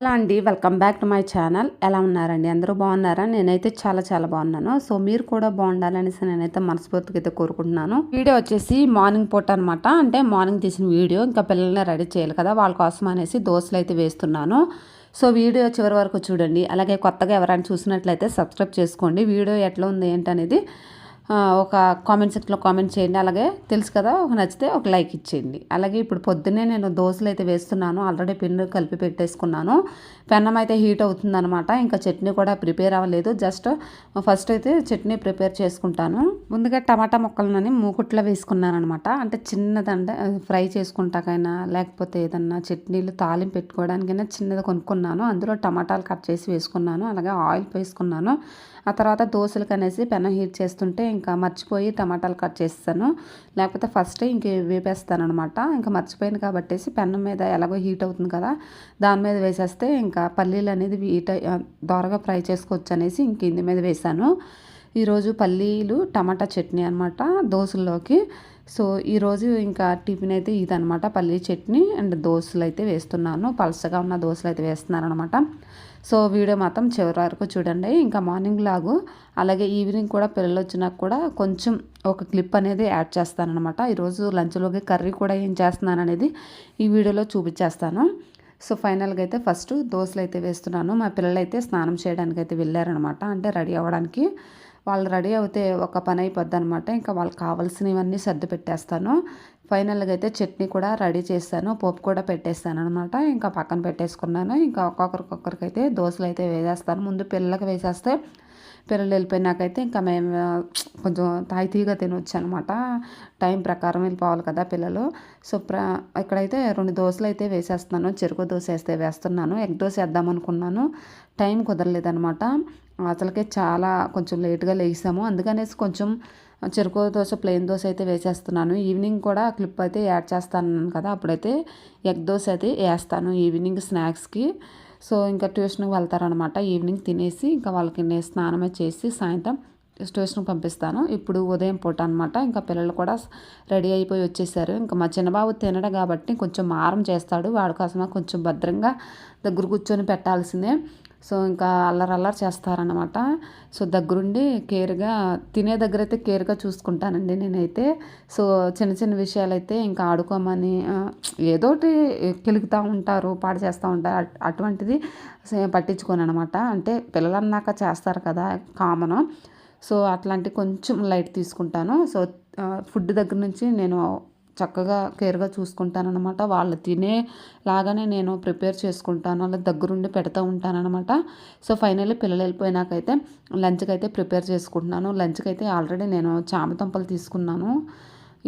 Hello అండి welcome back to my channel. ఎలా ఉన్నారండి? అందరూ బాగున్నారా? నేనైతే చాలా చాలా బాగున్నాను. సో మీరు కూడా బాగుండాలనేసి నేనైతే మనస్ఫూర్తిగా అయితే కోరుకుంటున్నాను. వీడియో వచ్చేసి మార్నింగ్ పూట అనమాట అంటే మార్నింగ్ తీసిన వీడియో. ఇంకా పిల్లల్ని రెడీ చేయాలి కదా. వాళ్ళ కోసం అనేసి దోశలు అయితే వేస్తున్నాను. సో వీడియో చివరి వరకు చూడండి. అలాగే కొత్తగా ఎవరైనా చూసినట్లయితే సబ్స్క్రైబ్ చేసుకోండి. వీడియో ఎట్లా ఉంది ఏంటనేది ఒక కామెంట్ సెక్షన్లో కామెంట్ చేయండి. అలాగే తెలుసు కదా ఒక నచ్చితే ఒక లైక్ ఇచ్చేయండి. అలాగే ఇప్పుడు పొద్దున్నే నేను దోశలు అయితే వేస్తున్నాను. ఆల్రెడీ పిన్ను కలిపి పెట్టేసుకున్నాను. పెన్నం అయితే హీట్ అవుతుందనమాట ఇంకా చట్నీ కూడా ప్రిపేర్ అవ్వలేదు. జస్ట్ ఫస్ట్ అయితే చట్నీ ప్రిపేర్ చేసుకుంటాను. ముందుగా టమాటా ముక్కలని మూకుట్లో వేసుకున్నాను అనమాట అంటే చిన్నదంటే ఫ్రై చేసుకుంటాకైనా లేకపోతే ఏదన్నా చట్నీలు తాలింపు పెట్టుకోవడానికైనా చిన్నది కొనుక్కున్నాను. అందులో టమాటాలు కట్ చేసి వేసుకున్నాను. అలాగే ఆయిల్ వేసుకున్నాను. ఆ తర్వాత దోశలకు అనేసి పెనం హీట్ చేస్తుంటే ఇంకా మర్చిపోయి టమాటాలు కట్ చేస్తాను. లేకపోతే ఫస్ట్ ఇంక వేపేస్తాను అనమాట ఇంకా మర్చిపోయాను కాబట్టేసి పెన్ను మీద ఎలాగో హీట్ అవుతుంది కదా దాని మీద వేసేస్తే ఇంకా పల్లీలు అనేది హీట్ దోరగా ఫ్రై చేసుకోవచ్చు అనేసి ఇంక ఇంది మీద వేసాను. ఈరోజు పల్లీలు టమాటా చట్నీ అనమాట దోశల్లోకి. సో ఈరోజు ఇంకా టిఫిన్ అయితే ఇదనమాట పల్లీ చట్నీ అండ్ దోశలు అయితే వేస్తున్నాను. పలసగా ఉన్న దోశలు అయితే వేస్తున్నాను అనమాట సో వీడియో మాత్రం చివరి వరకు చూడండి. ఇంకా మార్నింగ్ లాగు. అలాగే ఈవినింగ్ కూడా పిల్లలు వచ్చినాక కూడా కొంచెం ఒక క్లిప్ అనేది యాడ్ చేస్తానమాట ఈరోజు లంచ్లోకి కర్రీ కూడా ఏం చేస్తున్నాను అనేది ఈ వీడియోలో చూపించేస్తాను. సో ఫైనల్గా అయితే ఫస్ట్ దోశలు అయితే వేస్తున్నాను. మా పిల్లలు అయితే స్నానం చేయడానికి అయితే వెళ్ళారనమాట అంటే రెడీ అవ్వడానికి. వాళ్ళు రెడీ అవుతే ఒక పని అయిపోద్ది అనమాట ఇంకా వాళ్ళకి కావాల్సినవన్నీ సర్ది పెట్టేస్తాను. ఫైనల్గా అయితే చట్నీ కూడా రెడీ చేస్తాను పోపు కూడా పెట్టేస్తాను అనమాట ఇంకా పక్కన పెట్టేసుకున్నాను. ఇంకా ఒక్కొక్కరికొక్కరికి అయితే దోశలు అయితే వేసేస్తాను. ముందు పిల్లలకి వేసేస్తే పిల్లలు వెళ్ళిపోయినాకైతే ఇంకా మేము కొంచెం తాయితీగా తినొచ్చు అనమాట టైం ప్రకారం వెళ్ళిపోవాలి కదా పిల్లలు. సో ప్ర ఇక్కడైతే రెండు దోశలు అయితే వేసేస్తున్నాను. చెరుకు దోశ వేస్తే వేస్తున్నాను. ఎగ్ దోశ వేద్దాం అనుకున్నాను టైం కుదరలేదనమాట. అసలుకే చాలా కొంచెం లేట్గా లేసాము. అందుకనేసి కొంచెం చెరుకు దోశ ప్లెయిన్ దోశ అయితే వేసేస్తున్నాను. ఈవినింగ్ కూడా క్లిప్ అయితే యాడ్ చేస్తాను కదా అప్పుడైతే ఎగ్ దోశ అయితే వేస్తాను ఈవినింగ్ స్నాక్స్కి. సో ఇంకా ట్యూషన్కి వెళ్తారనమాట ఈవినింగ్ తినేసి ఇంకా వాళ్ళకి నేను స్నానమే చేసి సాయంత్రం ట్యూషన్కి పంపిస్తాను. ఇప్పుడు ఉదయం పూట అనమాట ఇంకా పిల్లలు కూడా రెడీ అయిపోయి వచ్చేసారు. ఇంకా మా చిన్నబాబు తినడం కాబట్టి కొంచెం మారం చేస్తాడు. వాడి కోసమే కొంచెం భద్రంగా దగ్గర కూర్చొని పెట్టాల్సిందే. సో ఇంకా అల్లరి చేస్తారనమాట సో దగ్గరుండి కేర్గా తినే దగ్గర అయితే కేర్గా చూసుకుంటానండి నేనైతే. సో చిన్న చిన్న విషయాలు అయితే ఇంకా ఆడుకోమని ఏదోటి కెలుగుతూ ఉంటారు పాడు చేస్తూ ఉంటారు అటువంటిది పట్టించుకోను అనమాట అంటే పిల్లలు అన్నాక చేస్తారు కదా కామన్. సో అట్లాంటి కొంచెం లైట్ తీసుకుంటాను. సో ఫుడ్ దగ్గర నుంచి నేను చక్కగా కేర్గా చూసుకుంటానమాట వాళ్ళు వాళ్ళు తినేలాగానే నేను ప్రిపేర్ చేసుకుంటాను. అలా దగ్గరుండి పెడతా ఉంటానమాట సో ఫైనల్లీ పిల్లలు వెళ్ళిపోయినాకైతే లంచ్కి అయితే ప్రిపేర్ చేసుకుంటున్నాను. లంచ్కి అయితే ఆల్రెడీ నేను చామతంపలు తీసుకున్నాను.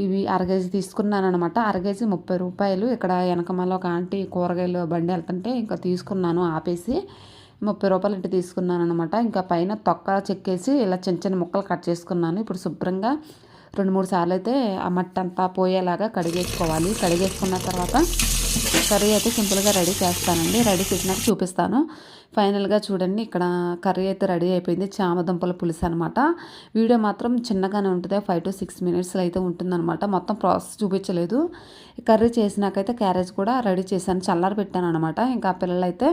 ఇవి అరగేజీ తీసుకున్నాను అనమాట అరకేజీ ముప్పై రూపాయలు. ఇక్కడ వెనకమాల ఒక ఆంటీ కూరగాయలు బండి వెళ్తుంటే ఇంకా తీసుకున్నాను ఆపేసి ముప్పై రూపాయలు ఇంటి తీసుకున్నాను అనమాట ఇంకా పైన తొక్క చెక్కేసి ఇలా చిన్న చిన్న ముక్కలు కట్ చేసుకున్నాను. ఇప్పుడు శుభ్రంగా రెండు మూడు సార్లు అయితే ఆ మట్టి అంతా పోయేలాగా కడిగేసుకోవాలి. కడిగేసుకున్న తర్వాత కర్రీ అయితే సింపుల్గా రెడీ చేస్తానండి. రెడీ చేసినాక చూపిస్తాను. ఫైనల్గా చూడండి ఇక్కడ కర్రీ అయితే రెడీ అయిపోయింది. చామదుంపల పులుసు అనమాట వీడియో మాత్రం చిన్నగానే ఉంటుంది. ఫైవ్ టు సిక్స్ మినిట్స్లో అయితే ఉంటుందన్నమాట. మొత్తం ప్రాసెస్ చూపించలేదు. కర్రీ చేసినాకైతే క్యారేజ్ కూడా రెడీ చేశాను. చల్లారి పెట్టాను అనమాట ఇంకా పిల్లలు అయితే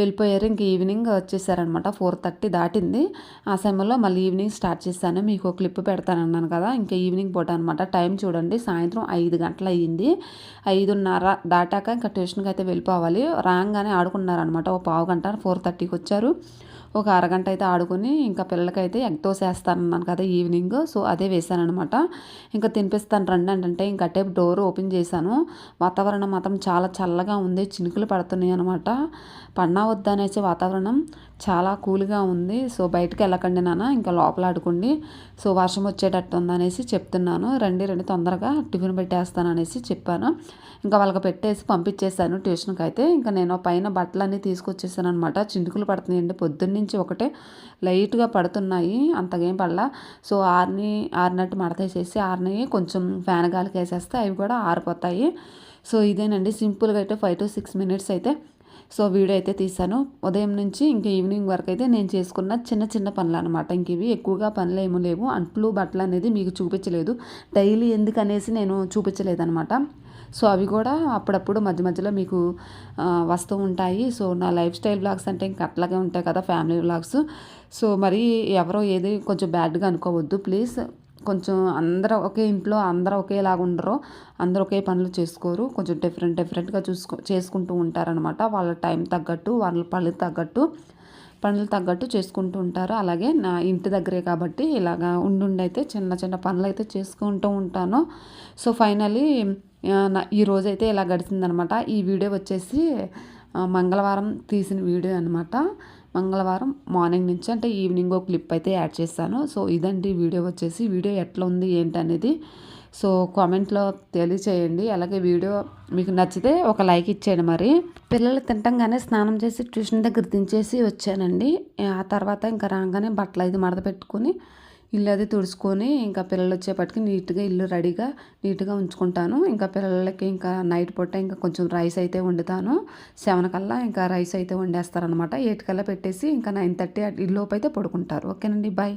వెళ్ళిపోయారు. ఇంక ఈవినింగ్ వచ్చేసారనమాట ఫోర్ థర్టీ దాటింది. ఆ సమయంలో మళ్ళీ ఈవినింగ్ స్టార్ట్ చేశాను. మీకు క్లిప్ పెడతానన్నాను కదా ఇంకా ఈవినింగ్ పూట అనమాట టైం చూడండి సాయంత్రం ఐదు గంటలు అయ్యింది ఐదున్నర దాటాక ఇంకా ట్యూషన్కి అయితే వెళ్ళిపోవాలి. రాగానే ఆడుకున్నారనమాట ఒక పావు గంట ఫోర్ థర్టీకి వచ్చారు. ఒక అరగంట అయితే ఆడుకొని ఇంకా పిల్లలకైతే ఎగ్ దోశ వేస్తానన్నాను కదా ఈవినింగ్. సో అదే వేసానమాట ఇంకా తినిపిస్తాను రండి అంటే ఇంకా అటే డోర్ ఓపెన్ చేశాను. వాతావరణం మాత్రం చాలా చల్లగా ఉంది. చినుకులు పడుతున్నాయి అనమాట పడినా వద్దనేసి వాతావరణం. చాలా కూల్గా ఉంది. సో బయటకు వెళ్ళకండి నాన్న. ఇంకా లోపల ఆడుకోండి. సో వర్షం వచ్చేటట్టు ఉందనేసి చెప్తున్నాను. రండి రండి తొందరగా టిఫిన్ పెట్టేస్తాను అనేసి చెప్పాను. ఇంకా వాళ్ళకి పెట్టేసి పంపించేశాను ట్యూషన్కి అయితే ఇంకా నేను పైన బట్టలన్నీ తీసుకొచ్చేసాను అనమాట చిండుకులు పడుతున్నాయండి. పొద్దున్న నుంచి ఒకటే. లైట్గా పడుతున్నాయి. అంతగేం పడలా. సో ఆరిని ఆరినట్టు మడతేసేసి ఆరిని కొంచెం ఫ్యాన్ గాలికి వేసేస్తే అవి కూడా ఆరిపోతాయి. సో ఇదేనండి. సింపుల్గా అయితే ఫైవ్ టు సిక్స్ మినిట్స్ అయితే సో వీడియో అయితే తీసాను ఉదయం నుంచి ఇంకా ఈవినింగ్ వరకు అయితే నేను చేసుకున్న చిన్న చిన్న పనులు అనమాట ఇంక ఇవి ఎక్కువగా పనులు ఏమీ లేవు. అంట్లు బట్టలు అనేది మీకు చూపించలేదు. డైలీ ఎందుకు అనేసి నేను చూపించలేదనమాట. సో అవి కూడా అప్పుడప్పుడు మధ్య మధ్యలో మీకు వస్తూ ఉంటాయి. సో నా లైఫ్ స్టైల్ బ్లాగ్స్ అంటే ఇంకా అట్లాగే ఉంటాయి కదా ఫ్యామిలీ బ్లాగ్స్. సో మరి ఎవరో ఏది కొంచెం బ్యాడ్గా అనుకోవద్దు. ప్లీజ్ కొంచెం అందరూ ఒకే ఇంట్లో అందరూ ఒకేలాగా ఉండరు. అందరూ ఒకే పనులు చేసుకోరు. కొంచెం డిఫరెంట్ డిఫరెంట్గా చూసుకో చేసుకుంటూ ఉంటారనమాట వాళ్ళ టైం తగ్గట్టు వాళ్ళ పనులు తగ్గట్టు పనులు తగ్గట్టు చేసుకుంటూ ఉంటారు. అలాగే నా ఇంటి దగ్గరే కాబట్టి ఇలాగా ఉండుండైతే చిన్న చిన్న పనులు అయితే చేసుకుంటూ ఉంటాను. సో ఫైనలీ ఈ ఈరోజైతే ఇలా గడిచిందనమాట ఈ వీడియో వచ్చేసి మంగళవారం తీసిన వీడియో అనమాట మంగళవారం మార్నింగ్ నుంచి అంటే ఈవినింగ్ ఒక క్లిప్ అయితే యాడ్ చేశాను సో ఇదండి వీడియో వచ్చేసి. వీడియో ఎట్లా ఉంది ఏంటి అనేది సో కామెంట్లో తెలియచేయండి. అలాగే వీడియో మీకు నచ్చితే ఒక లైక్ ఇచ్చేయండి మరి. పిల్లలు తింటంగానే స్నానం చేసి ట్యూషన్ దగ్గర దించేసి వచ్చానండి. ఆ తర్వాత ఇంకా రాగానే బట్టలు అయితే మడత పెట్టుకుని ఇల్లు అది తుడుచుకొని ఇంకా పిల్లలు వచ్చేపటికి నీట్గా ఇల్లు రెడీగా నీట్గా ఉంచుకుంటాను. ఇంకా పిల్లలకి ఇంకా నైట్ పూట ఇంకా కొంచెం రైస్ అయితే వండుతాను. సెవెన్ కల్లా ఇంకా రైస్ అయితే వండేస్తారనమాట ఎయిట్ కల్లా పెట్టేసి ఇంకా నైన్ థర్టీ ఇల్లు అయితే పడుకుంటారు. ఓకేనండి బాయ్.